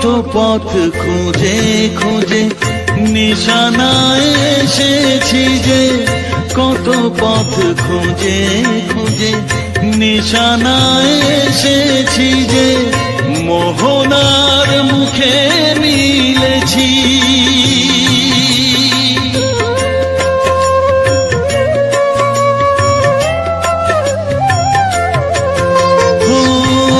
কত পথ খুঁজে খুঁজে নিশানায় এসেছি যে কত পথ খুঁজে খুঁজে নিশানায় এসেছি যে মোহনার মুখে